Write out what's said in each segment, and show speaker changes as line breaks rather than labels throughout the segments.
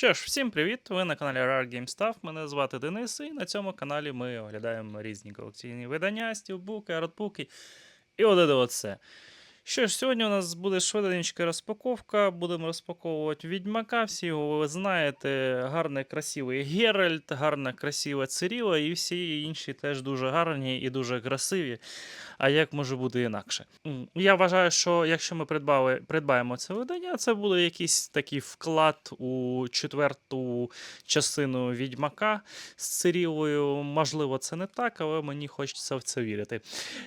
Що ж, всім привіт! Ви на каналі Rare Game Stuff. Мене звати Денис, і на цьому каналі ми оглядаємо різні колекційні видання, стівбуки, артбуки і от оце. Що ж, сьогодні у нас буде швиденька розпаковка. Будемо розпаковувати Відьмака. Всі його ви знаєте. Гарний красивий Геральт, гарна красива Циріла, і всі інші теж дуже гарні і дуже красиві. А як може бути інакше? Я вважаю, що якщо ми придбали, придбаємо це видання, це буде якийсь такий вклад у четверту частину Відьмака з Цирілою. Можливо, це не так, але мені хочеться в це вірити.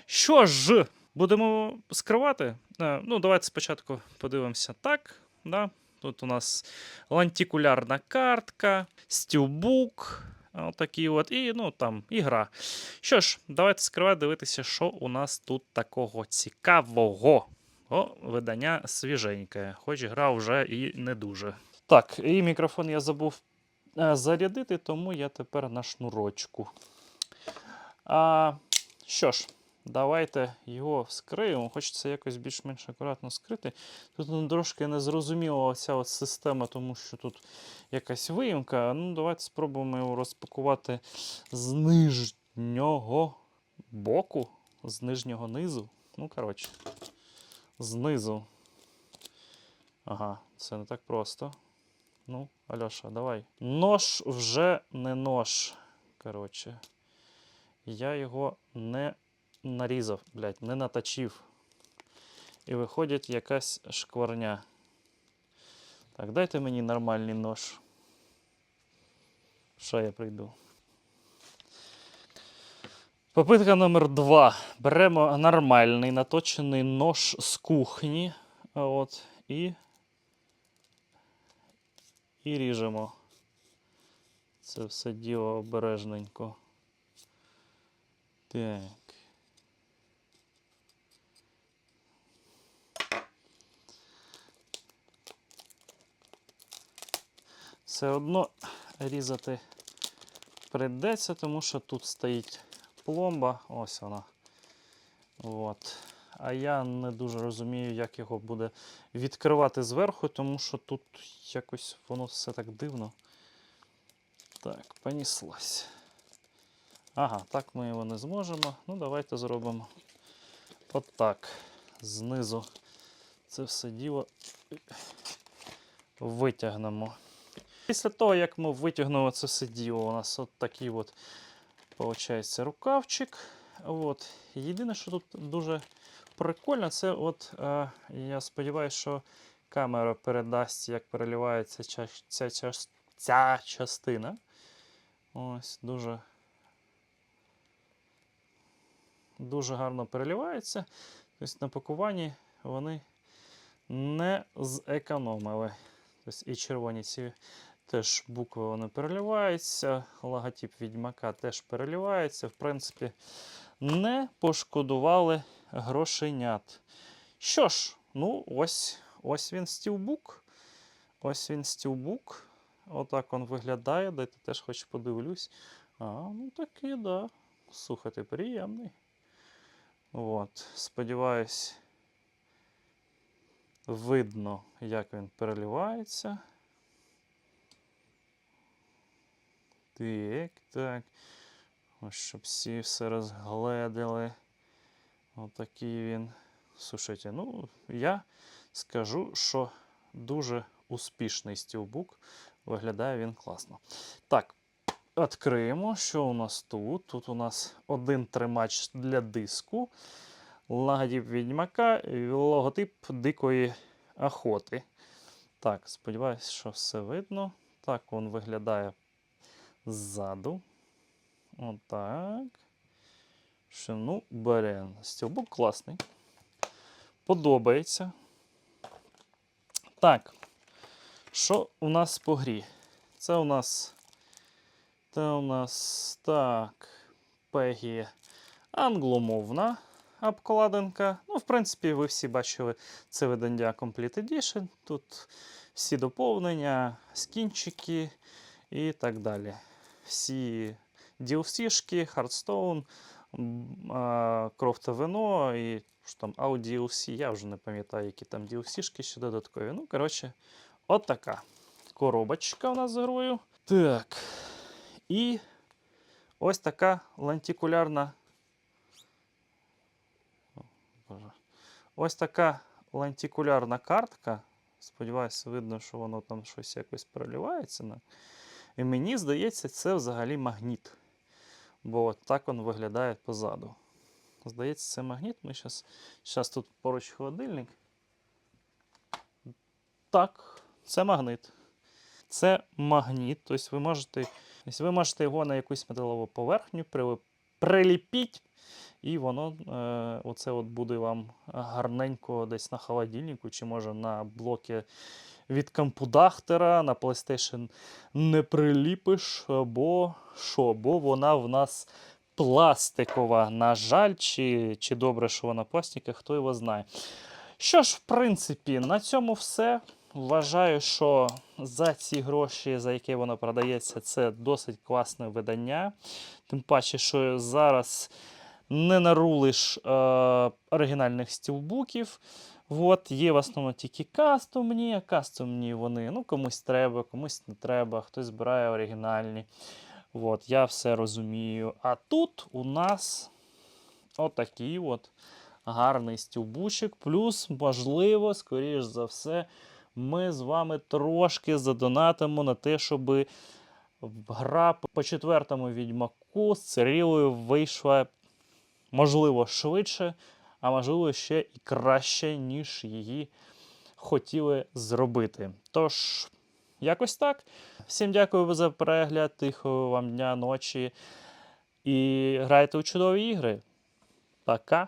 Що ж, будемо скривати? Е, Ну, давайте спочатку подивимося так. Да? Тут у нас лантикулярна картка, стілбук. Отакий от, і ну там ігра. Що ж, давайте скривати, дивитися, що у нас тут такого цікавого. О, видання свіженьке, хоч гра вже і не дуже. Так, і мікрофон я забув е, зарядити, тому я тепер на шнурочку. А, що ж, давайте його вскриємо. Хочеться якось більш-менш акуратно скрити. Тут ну, трошки незрозуміла ця от система, тому що тут якась виїмка. Ну, давайте спробуємо його розпакувати з нижнього боку, з нижнього низу. Ну, коротше, знизу. Ага, це не так просто. Ну, Альоша, давай. Нож вже не нож. Коротше. Я його не нарізав, блядь, не наточив. І виходить якась шкварня. Так, дайте мені нормальний нож. Що я прийду? Попитка номер два. Беремо нормальний наточений нож з кухні. От, і, і ріжемо. Це все діло обережненько. Так. Все одно різати прийдеться, тому що тут стоїть пломба. Ось вона. От. А я не дуже розумію, як його буде відкривати зверху, тому що тут якось воно все так дивно. Так, поніслось. Ага, так ми його не зможемо. Ну, давайте зробимо от так. Знизу це все діло витягнемо. Після того, як ми витягнули це все діло, у нас от такий от виходить рукавчик. От. Єдине, що тут дуже прикольно, це от, е, я сподіваюся, що камера передасть, як переливається ця, ця, ця, ця частина. Ось, дуже дуже гарно переливається. Тобто на пакуванні вони не зекономили. Тобто і червоні ці теж букви вони переливаються, логотип відьмака теж переливається. В принципі, не пошкодували грошенят. Що ж, ну ось ось він стілбук. Ось він стілбук. Отак він виглядає. Дайте теж хоч подивлюсь. А, ну такий, да. Слухайте, приємний. От, сподіваюсь, видно, як він переливається. Так, так. Ось щоб всі все розгледіли. Отакий він. Слушайте, ну, я скажу, що дуже успішний стілбук. Виглядає він класно. Так, відкриємо, що у нас тут. Тут у нас один тримач для диску, логотип відьмака і логотип дикої охоти. Так, сподіваюся, що все видно. Так він виглядає ззаду. Отак. Що, ну, берем. Стілбук класний. Подобається. Так. Що у нас по грі? Це у нас. Це у нас так. Пегі англомовна обкладинка. Ну, в принципі, ви всі бачили це видання Complete Edition. Тут всі доповнення, скінчики і так далі. Всі DLC-шки, Hearthstone, кров та вино і що там DLC, я вже не пам'ятаю, які там DLC-шки ще додаткові. Ну, коротше, от така коробочка у нас з грою. Так. І ось така лентикулярна. О, Боже. Ось така лентикулярна картка. Сподіваюся, видно, що воно там щось якось проливається. І мені здається, це взагалі магніт. Бо от так він виглядає позаду. Здається, це магніт. Ми зараз, зараз тут поруч холодильник. Так, це магніт. Це магніт. Тобто ви можете, ви можете його на якусь металову поверхню при, приліпіть, і воно е, оце от буде вам гарненько десь на холодильнику, чи може на блокі від компудахтера, на PlayStation не приліпиш, бо що? Бо вона в нас пластикова. На жаль, чи, чи добре, що вона пластика, хто його знає. Що ж, в принципі, на цьому все. Вважаю, що за ці гроші, за які воно продається, це досить класне видання. Тим паче, що зараз не нарулиш е, оригінальних стілбуків. От, є в основному тільки кастомні, а кастомні вони ну, комусь треба, комусь не треба, хтось збирає оригінальні. От, я все розумію. А тут у нас отакий от гарний стілбучик. Плюс, можливо, скоріш за все, ми з вами трошки задонатимо на те, щоб гра по четвертому відьмаку з Цирилою вийшла, можливо, швидше, а можливо, ще і краще, ніж її хотіли зробити. Тож, якось так. Всім дякую за перегляд, тихого вам дня, ночі. І грайте у чудові ігри. Пока!